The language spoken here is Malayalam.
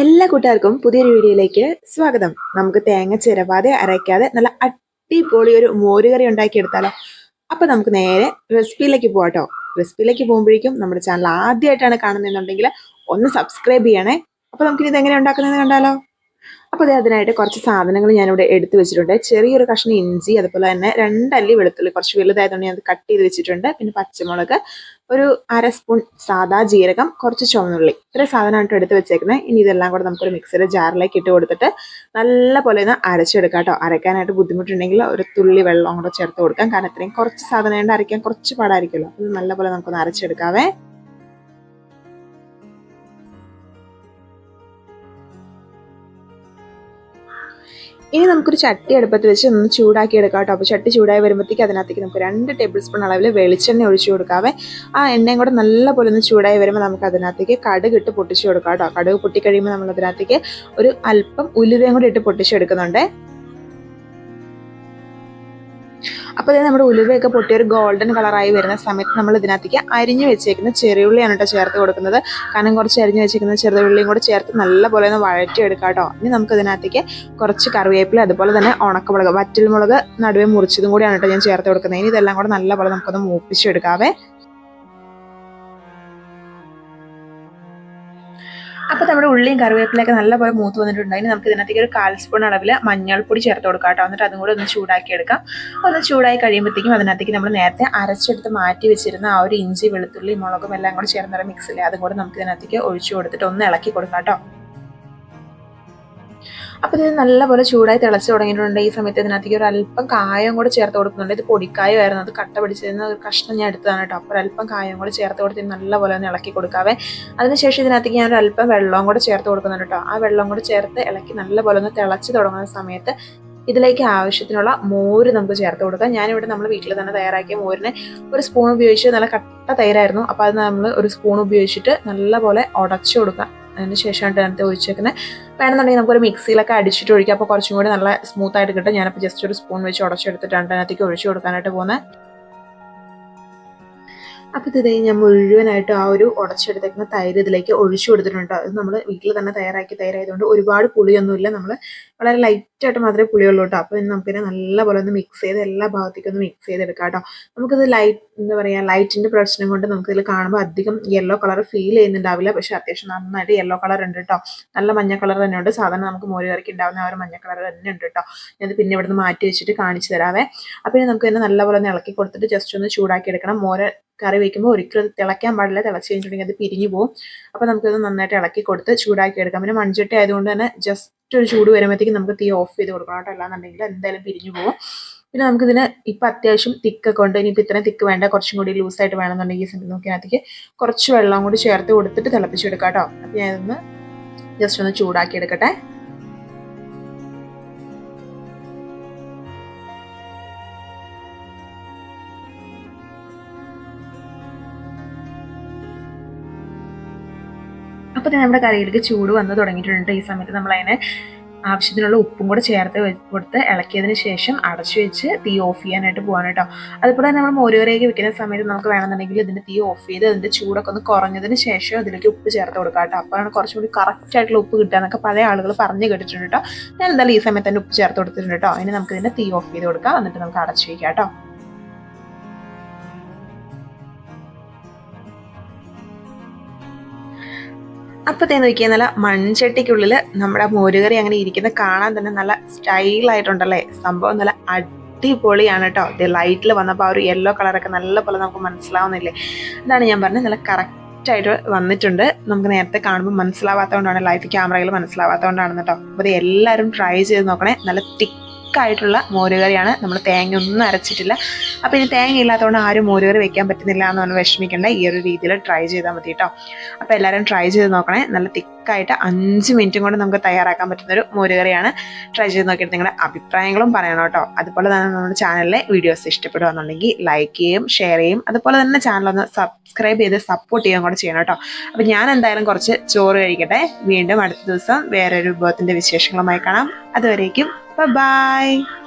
എല്ലാ കൂട്ടുകാർക്കും പുതിയൊരു വീഡിയോയിലേക്ക് സ്വാഗതം. നമുക്ക് തേങ്ങ ചിരവാതെ അരയ്ക്കാതെ നല്ല അടിപൊളി ഒരു മോരുകറി ഉണ്ടാക്കിയെടുത്താലോ? അപ്പൊ നമുക്ക് നേരെ റെസിപ്പിയിലേക്ക് പോകാട്ടോ റെസിപ്പിയിലേക്ക് പോകുമ്പോഴേക്കും നമ്മുടെ ചാനൽ ആദ്യമായിട്ടാണ് കാണുന്നതെന്നുണ്ടെങ്കിൽ ഒന്ന് സബ്സ്ക്രൈബ് ചെയ്യണേ. അപ്പൊ നമുക്കിനി എങ്ങനെ ഉണ്ടാക്കുന്നതെന്ന് കണ്ടാലോ? അപ്പോൾ അത് അതിനായിട്ട് കുറച്ച് സാധനങ്ങൾ ഞാനിവിടെ എടുത്ത് വെച്ചിട്ടുണ്ട്. ചെറിയൊരു കഷ്ണം ഇഞ്ചി അതുപോലെ തന്നെ രണ്ടല്ലി വെളുത്തുള്ളി കുറച്ച് വലുതായതുകൊണ്ട് ഞാൻ കട്ട് ചെയ്ത് വെച്ചിട്ടുണ്ട്. പിന്നെ പച്ചമുളക് ഒരു അര സ്പൂൺ സാദാ ജീരകം കുറച്ച് ചുവന്നുള്ളി. ഇത്ര സാധനമായിട്ട് എടുത്ത് വെച്ചേക്കുന്നത് ഇനി ഇതെല്ലാം കൂടെ നമുക്കൊരു മിക്സിയുടെ ജാറിലേക്ക് ഇട്ട് കൊടുത്തിട്ട് നല്ല പോലെ ഒന്ന് അരച്ചെടുക്കാം കേട്ടോ അരയ്ക്കാനായിട്ട് ബുദ്ധിമുട്ടുണ്ടെങ്കിൽ ഒരു തുള്ളി വെള്ളം കൂടെ ചേർത്ത് കൊടുക്കാം. കാരണം ഇത്രയും കുറച്ച് സാധനം അരയ്ക്കാൻ കുറച്ച് പാടായിരിക്കുമല്ലോ. അത് നല്ല പോലെ നമുക്കൊന്ന് അരച്ചെടുക്കാവേ. ഇനി നമുക്കൊരു ചട്ടി അടുപ്പത്ത് വെച്ച് ഒന്ന് ചൂടാക്കി എടുക്കാം കേട്ടോ. അപ്പോൾ ചട്ടി ചൂടായി വരുമ്പോഴത്തേക്ക് അതിനകത്തേക്ക് നമുക്ക് രണ്ട് ടേബിൾ സ്പൂൺ അളവിൽ വെളിച്ചെണ്ണ ഒഴിച്ചു കൊടുക്കാവേ. ആ എണ്ണയും കൂടെ നല്ലപോലെ ഒന്ന് ചൂടായി വരുമ്പോൾ നമുക്ക് അതിനകത്തേക്ക് കടുക് ഇട്ട് പൊട്ടിച്ചു കൊടുക്കാം കേട്ടോ. കടുക് പൊട്ടിക്കഴിയുമ്പോൾ നമ്മൾ അതിനകത്തേക്ക് ഒരു അല്പം ഉലുവയും കൂടി ഇട്ട് പൊട്ടിച്ചെടുക്കുന്നുണ്ട് അപ്പോൾ ഇത് നമ്മുടെ ഉലുവയൊക്കെ പൊട്ടി ഒരു ഗോൾഡൻ കളറായി വരുന്ന സമയത്ത് നമ്മൾ ഇതിനകത്തേക്ക് അരിഞ്ഞു വെച്ചേക്കുന്ന ചെറിയുള്ളിയാണ് കേട്ടോ ചേർത്ത് കൊടുക്കുന്നത്. കാരണം കുറച്ച് അരിഞ്ഞു വെച്ചേക്കുന്ന ചെറുതുള്ളിയും കൂടെ ചേർത്ത് നല്ലപോലെ ഒന്ന് വഴറ്റിയെടുക്കാം കേട്ടോ ഇനി നമുക്ക് ഇതിനകത്തേക്ക് കുറച്ച് കറിവേപ്പില അതുപോലെ തന്നെ ഉണക്കമുളക് വറ്റൽമുളക് നടുവേ മുറിച്ചതും കൂടിയാണ് കേട്ടോ ഞാൻ ചേർത്ത് കൊടുക്കുന്നത്. ഇനി ഇതെല്ലാം കൂടെ നല്ലപോലെ നമുക്കൊന്ന് മൂപ്പിച്ചെടുക്കാവേ. അപ്പോൾ നമ്മുടെ ഉള്ളിയും കറിവേപ്പിലൊക്കെ നല്ലപോലെ മൂത്ത് വന്നിട്ടുണ്ട്. നമുക്ക് ഇതിനകത്തേക്ക് ഒരു കാൽ സ്പൂൺ അളവിൽ മഞ്ഞൾപ്പൊടി ചേർത്ത് കൊടുക്കാം കേട്ടോ. എന്നിട്ട് അതും കൂടെ ഒന്ന് ചൂടാക്കി എടുക്കാം. ഒന്ന് ചൂടായി കഴിയുമ്പോഴത്തേക്കും അതിനകത്തേക്ക് നമ്മൾ നേരത്തെ അരച്ചെടുത്ത് മാറ്റി വെച്ചിരുന്ന ആ ഒരു ഇഞ്ചി വെളുത്തുള്ളി മുളകും എല്ലാം കൂടെ ചേർന്ന മിക്സിൽ അതും കൂടെ നമുക്ക് ഇതിനകത്തേക്ക് ഒഴിച്ചു കൊടുത്തിട്ട് ഒന്ന് ഇളക്കി കൊടുക്കാം കേട്ടോ. അപ്പോൾ ഇത് നല്ലപോലെ ചൂടായി തിളച്ച് തുടങ്ങിയിട്ടുണ്ട്. ഈ സമയത്ത് ഇതിനകത്തേക്ക് ഒരു അല്പം കായം കൂടെ ചേർത്ത് കൊടുക്കുന്നുണ്ട്. ഇത് പൊടിക്കായമായിരുന്നു. അത് കട്ട പിടിച്ചിരുന്ന ഒരു കഷ്ണം ഞാൻ എടുത്തതാണ് കേട്ടോ. അപ്പോൾ അല്പം കായം കൂടെ ചേർത്ത് കൊടുത്ത് നല്ലപോലെ ഒന്ന് ഇളക്കി കൊടുക്കാവേ. അതിനുശേഷം ഇതിനകത്തേക്ക് ഞാൻ ഒരു അല്പം വെള്ളവും കൂടെ ചേർത്ത് കൊടുക്കുന്നുണ്ട് കേട്ടോ. ആ വെള്ളം കൂടെ ചേർത്ത് ഇളക്കി നല്ലപോലെ ഒന്ന് തിളച്ച് തുടങ്ങുന്ന സമയത്ത് ഇതിലേക്ക് ആവശ്യത്തിനുള്ള മോര് നമുക്ക് ചേർത്ത് കൊടുക്കാം. ഞാനിവിടെ നമ്മൾ വീട്ടിൽ തന്നെ തയ്യാറാക്കിയ മോരിനെ ഒരു സ്പൂൺ ഉപയോഗിച്ച് നല്ല കട്ട തൈരായിരുന്നു. അപ്പോൾ അത് നമ്മൾ ഒരു സ്പൂൺ ഉപയോഗിച്ചിട്ട് നല്ലപോലെ ഉടച്ചു കൊടുക്കാം. അതിന് ശേഷമാണ് അതിനകത്ത് ഒഴിച്ചേക്കുന്നത്. വേണമെന്നുണ്ടെങ്കിൽ നമുക്കൊരു മിക്സിയിലൊക്കെ അടിച്ചിട്ട് ഒഴിക്കാം അപ്പോൾ കുറച്ചും കൂടി നല്ല സ്മൂത്ത് ആയിട്ട് കിട്ടും. ഞാനപ്പോൾ ജസ്റ്റ് ഒരു സ്പൂൺ വെച്ച് ഉടച്ചെടുത്തിട്ടാണ് അതിനകത്തേക്ക് ഒഴിച്ചു കൊടുക്കാനായിട്ട് പോകുന്നത്. അപ്പോൾ ഇത് ഞാൻ മുഴുവനായിട്ട് ആ ഒരു ഉടച്ചെടുത്തേക്കുന്ന തൈര് ഇതിലേക്ക് ഒഴിച്ചു കൊടുത്തിട്ടുണ്ട്. അത് നമ്മൾ വീട്ടിൽ തന്നെ തയ്യാറാക്കി തയ്യാറായതുകൊണ്ട് ഒരുപാട് പുളിയൊന്നുമില്ല. നമ്മൾ വളരെ ലൈറ്റായിട്ട് മാത്രമേ പുളിയുള്ളൂ കേട്ടോ. അപ്പോൾ നമുക്കിനെ നല്ലപോലെ ഒന്ന് മിക്സ് ചെയ്ത് എല്ലാ ഭാഗത്തേക്കും ഒന്ന് മിക്സ് ചെയ്തെടുക്കാം കേട്ടോ. നമുക്കിത് ലൈറ്റ് എന്താ പറയുക ലൈറ്റിന്റെ പ്രശ്നം കൊണ്ട് നമുക്കിതിൽ കാണുമ്പോൾ അധികം യെല്ലോ കളർ ഫീൽ ചെയ്യുന്നുണ്ടാവില്ല. പക്ഷേ അത്യാവശ്യം നന്നായിട്ട് യെല്ലോ കളർ ഉണ്ട് കേട്ടോ. നല്ല മഞ്ഞ കളർ തന്നെ ഉണ്ട്. സാധാരണ നമുക്ക് മോര് കറിക്ക് ഉണ്ടാകുന്ന ആ ഒരു മഞ്ഞ കളർ തന്നെ ഉണ്ട് കേട്ടോ. ഞാൻ പിന്നെ ഇവിടുന്ന് മാറ്റി വെച്ചിട്ട് കാണിച്ചു തരാവേ. അപ്പോൾ നമുക്ക് തന്നെ നല്ലപോലെ ഒന്ന് ഇളക്കി കൊടുത്തിട്ട് ജസ്റ്റ് ഒന്ന് ചൂടാക്കി എടുക്കണം. മോര് കറി വയ്ക്കുമ്പോൾ ഒരിക്കലും അത് തിളയ്ക്കാൻ പാടില്ല. തിളച്ച് കഴിഞ്ഞിട്ടുണ്ടെങ്കിൽ അത് പിരിഞ്ഞു പോകും അപ്പോൾ നമുക്കത് നന്നായിട്ട് ഇളക്കി കൊടുത്ത് ചൂടാക്കി എടുക്കാം. പിന്നെ മൺചട്ടി ആയതുകൊണ്ട് തന്നെ ജസ്റ്റ് ഒരു ചൂട് വരുമ്പോഴത്തേക്കും നമുക്ക് തീ ഓഫ് ചെയ്ത് കൊടുക്കണം കേട്ടോ. അല്ലാന്നുണ്ടെങ്കിൽ എന്തായാലും പിരിഞ്ഞു പോകും പിന്നെ നമുക്കിതിന് ഇപ്പം അത്യാവശ്യം തിക്കൊക്കെ ഉണ്ട്. ഇനിയിപ്പോൾ ഇത്രയും തിക്ക് വേണ്ട. കുറച്ചും കൂടി ലൂസായിട്ട് വേണമെന്നുണ്ടെങ്കിൽ ഈ സമയത്ത് നോക്കിയതിനകത്തേക്ക് കുറച്ച് വെള്ളം കൂടി ചേർത്ത് കൊടുത്തിട്ട് തിളപ്പിച്ചെടുക്കാം കേട്ടോ. അപ്പോൾ ഞാനിതൊന്ന് ജസ്റ്റ് ഒന്ന് ചൂടാക്കി എടുക്കട്ടെ. അപ്പോൾ നമ്മുടെ കറിയിലേക്ക് ചൂട് വന്ന് തുടങ്ങിയിട്ടുണ്ട്. ഈ സമയത്ത് നമ്മളതിനെ ആവശ്യത്തിനുള്ള ഉപ്പും കൂടെ ചേർത്ത് കൊടുത്ത് ഇളക്കിയതിന് ശേഷം അടച്ചു വെച്ച് തീ ഓഫ് ചെയ്യാനായിട്ട് പോകാൻ കേട്ടോ അതുപോലെ തന്നെ നമ്മൾ മോരുകറിയൊക്കെ വെക്കുന്ന സമയത്ത് നമുക്ക് വേണമെന്നുണ്ടെങ്കിൽ ഇതിന്റെ തീ ഓഫ് ചെയ്ത് അതിന്റെ ചൂടൊക്കെ ഒന്ന് കുറഞ്ഞതിന് ശേഷം അതിലേക്ക് ഉപ്പ് ചേർത്ത് കൊടുക്കാം കേട്ടോ അപ്പോഴാണ് കുറച്ചും കൂടി ആയിട്ടുള്ള ഉപ്പ് കിട്ടുക എന്നൊക്കെ പല ആളുകൾ പറഞ്ഞു കേട്ടിട്ടുണ്ട് കേട്ടോ ഞാൻ എന്തായാലും ഈ സമയത്ത് തന്നെ ഉപ്പ് ചേർത്ത് കൊടുത്തിട്ടുണ്ട് കേട്ടോ അതിന് നമുക്ക് ഇതിന്റെ തീ ഓഫ് ചെയ്ത് കൊടുക്കാം. എന്നിട്ട് നമുക്ക് അടച്ചു വയ്ക്കാം കേട്ടോ അപ്പത്തേ നോക്കിയാൽ നല്ല മൺചട്ടിക്കുള്ളിൽ നമ്മുടെ മോരുകറി അങ്ങനെ ഇരിക്കുന്ന കാണാൻ തന്നെ നല്ല സ്റ്റൈലായിട്ടുണ്ടല്ലേ? സംഭവം നല്ല അടിപൊളിയാണ് കേട്ടോ. ലൈറ്റിൽ വന്നപ്പോൾ ആ ഒരു യെല്ലോ കളറൊക്കെ നല്ല പോലെ നമുക്ക് മനസ്സിലാവുന്നില്ലേ? അതാണ് ഞാൻ പറഞ്ഞത് നല്ല കറക്റ്റ് ആയിട്ട് വന്നിട്ടുണ്ട്. നമുക്ക് നേരത്തെ കാണുമ്പോൾ മനസ്സിലാവാത്തതുകൊണ്ടാണ് ലൈറ്റ് ക്യാമറയിൽ മനസ്സിലാവാത്തതുകൊണ്ടാണ് കേട്ടോ. അപ്പോൾ എല്ലാവരും ട്രൈ ചെയ്ത് നോക്കണേ. നല്ല തിക്ക് തിക്കായിട്ടുള്ള മോരുകറിയാണ്. നമ്മൾ തേങ്ങ ഒന്നും അരച്ചിട്ടില്ല. അപ്പോൾ ഇനി തേങ്ങ ഇല്ലാത്തതുകൊണ്ട് ആരും മോരുകറി വെക്കാൻ പറ്റുന്നില്ല എന്ന് പറഞ്ഞ് വിഷമിക്കേണ്ട. ഈ ഒരു രീതിയിൽ ട്രൈ ചെയ്താൽ മതി കേട്ടോ അപ്പോൾ എല്ലാവരും ട്രൈ ചെയ്ത് നോക്കണേ. നല്ല തിക്കായിട്ട് അഞ്ച് മിനിറ്റും കൊണ്ട് നമുക്ക് തയ്യാറാക്കാൻ പറ്റുന്ന ഒരു മോരുകറിയാണ്. ട്രൈ ചെയ്ത് നോക്കിയിട്ട് നിങ്ങളുടെ അഭിപ്രായങ്ങളും പറയണം കേട്ടോ അതുപോലെ തന്നെ നമ്മുടെ ചാനലിലെ വീഡിയോസ് ഇഷ്ടപ്പെടുകയെന്നുണ്ടെങ്കിൽ ലൈക്ക് ചെയ്യും ഷെയർ ചെയ്യും. അതുപോലെ തന്നെ ചാനലൊന്ന് സബ്സ്ക്രൈബ് ചെയ്ത് സപ്പോർട്ട് ചെയ്യാൻ കൂടെ ചെയ്യണം കേട്ടോ അപ്പോൾ ഞാൻ എന്തായാലും കുറച്ച് ചോറ് കഴിക്കട്ടെ. വീണ്ടും അടുത്ത ദിവസം വേറൊരു വിഭവത്തിന്റെ വിശേഷങ്ങളുമായി കാണാം. അതുവരേക്കും Bye-bye!